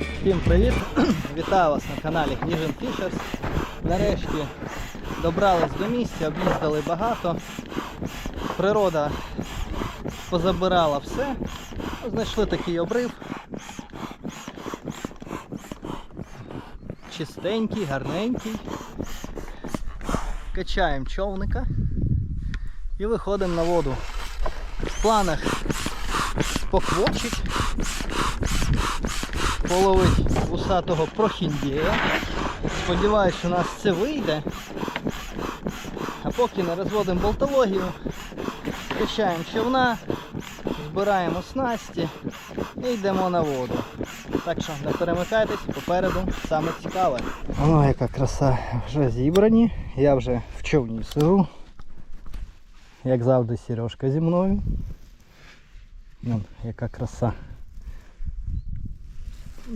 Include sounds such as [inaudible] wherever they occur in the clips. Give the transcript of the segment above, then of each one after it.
Всім привіт! [clears throat] Вітаю вас на каналі Кніжин Фішерс. Нарешті добрались до місця, об'їздили багато. Природа позабирала все. Знайшли такий обрив. Чистенький, гарненький. Качаємо човника і виходимо на воду. В планах поквопчить половить усатого прохіндія. Сподіваюсь, що у нас це вийде. А поки не розводимо болтологію, качаємо човна, збираємо снасті і йдемо на воду. Так що не перемикайтесь, попереду саме цікаве. О, яка краса вже зібрані. Я вже в човні сижу. Як завжди, Сережка зі мною. Вон, яка краса.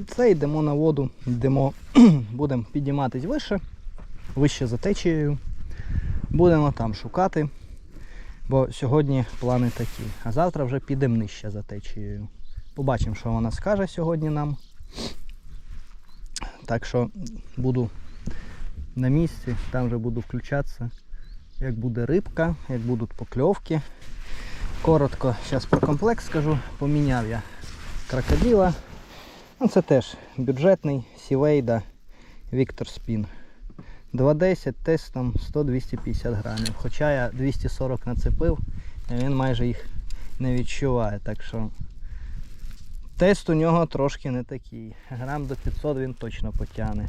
Це йдемо на воду, йдемо, [clears throat] будемо підійматись вище, вище за течією. Будемо там шукати, бо сьогодні плани такі. А завтра вже підемо нижче за течією. Побачимо, що вона скаже сьогодні нам. Так що буду на місці, там вже буду включатися, як буде рибка, як будуть покльовки. Коротко зараз про комплекс скажу. Поміняв я крокодила. Ну, це теж бюджетний Сівейда Віктор Спін. 2.10 тестом 100-250 грамів. Хоча я 240 нацепив, і він майже їх не відчуває. Так що тест у нього трошки не такий. Грам до 500 він точно потягне.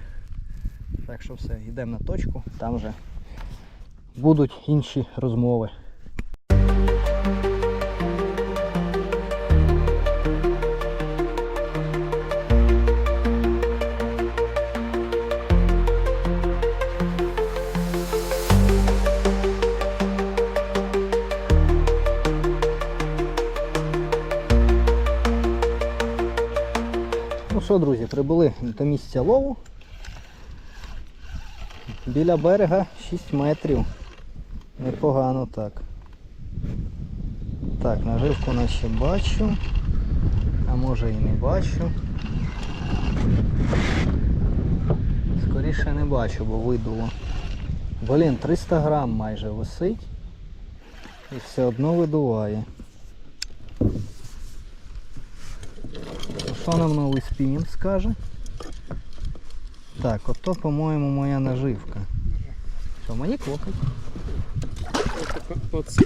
Так що все, йдемо на точку, там вже будуть інші розмови. Що, друзі, прибули до місця лову. Біля берега 6 метрів. Непогано так. Так, наживку наче бачу. А може і не бачу. Скоріше не бачу, бо видуло. Блін, 300 грам майже висить. І все одно видуває. Що нам новий спінінг скаже? Так, ото, по-моєму, моя наживка. Що, мені клопить? Это все.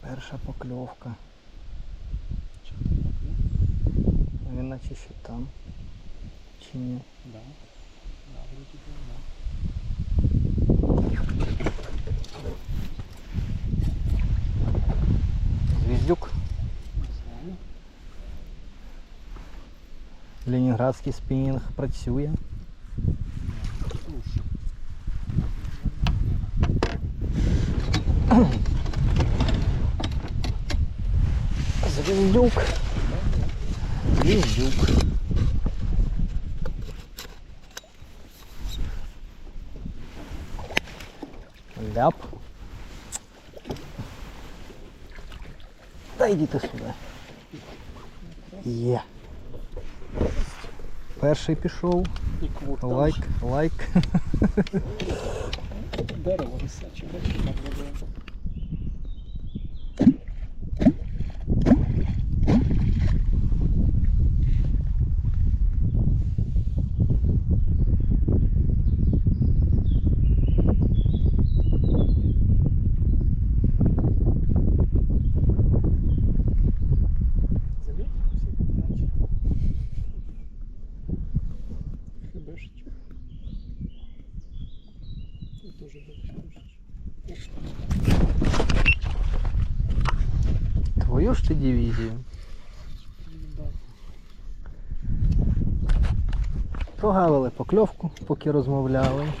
Перша покльовка. Він наче ще там. Чи ні? Да. Да, вроде да. Звіздюк. Не знаю. Ленінградський спінінг працює. Слушай. Звіздюк. Звіздюк. Ляп. Та йдіть сюди. Є. Перший пішов. И квот Лайк, лайк. Дерево висяче, бачиш, на воде. 6 дивізію. Прогавили покльовку, поки розмовляли.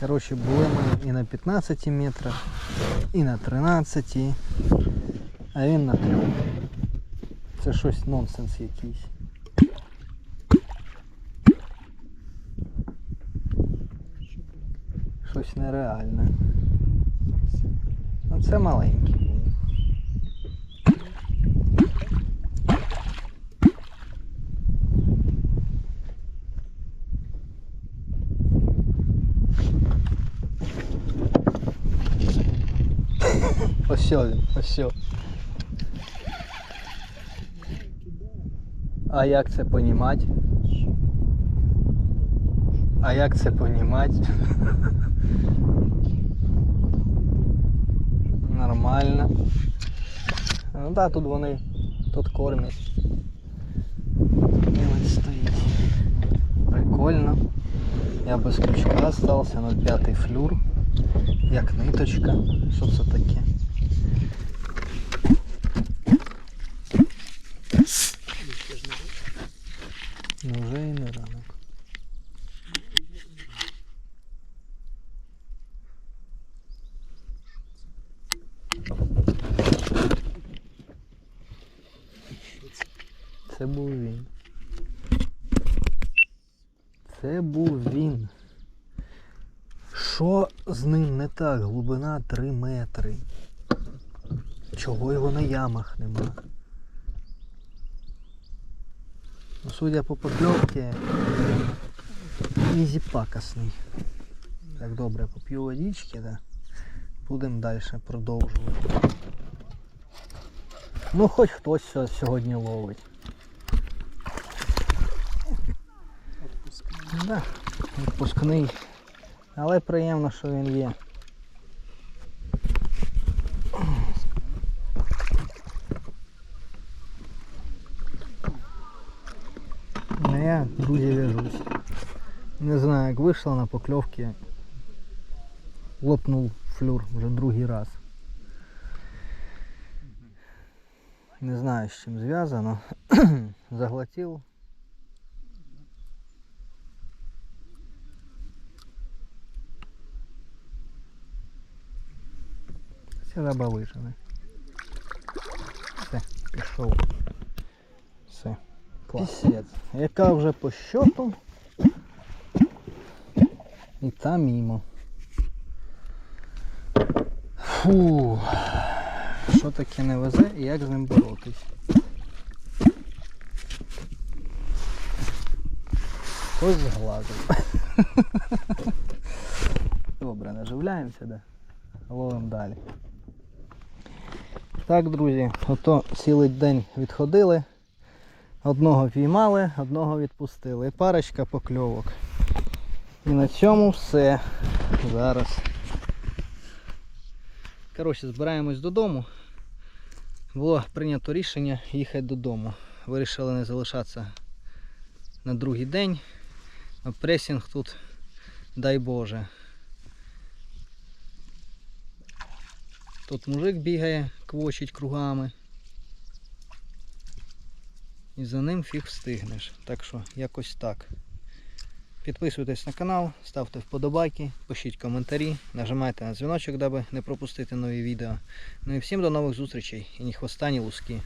Коротше, були ми і на 15 метрах, і на 13, а він на 3. Це щось нонсенс якийсь. Щось нереальне. Ну, Це маленький. Ось він, ось. А як це понімати? А як це понімати? [laughs] Нормально. Ну да, тут вони тут кормять. Ось стоїть. Прикольно. Я без крючка залишився, 0,5 флюр. Як ниточка. Що це таке? Ну вже і не ранок. Це був він. Це був він. Що з ним не так? Глибина 3 метри. Чого його на ямах нема? Ну, судя по покльовці, ізі пакосний. Так добре, поп'ю водички, да. Будемо далі продовжувати. Ну, хоч хтось сьогодні ловить. Да, відпускний. Але приємно, що він є. Ну, я, друзі, в'яжусь. Не знаю, як вийшло на покльовки. Лопнув флюр вже другий раз. Не знаю, з чим зв'язано. [clears throat] Заглотив. Риба. Все, пішов. Все. Пісець. Яка вже по щоту. І там мімо. Фу. Що таке не везе і як з ним боротись? Хтось згладив. [laughs] Добре, наживляємося, да? Ловимо далі. Так, друзі, ото цілий день відходили. Одного піймали, одного відпустили. Парочка покльовок. І на цьому все. Зараз. Коротше, збираємось додому. Було прийнято рішення їхати додому. Вирішили не залишатися на другий день. А пресінг тут, дай Боже. Тут мужик бігає, квочить кругами. І за ним фіг встигнеш. Так що якось так. Підписуйтесь на канал, ставте вподобайки, пишіть коментарі, нажимайте на дзвіночок, даби не пропустити нові відео. Ну і всім до нових зустрічей і ні хвоста, ні луски.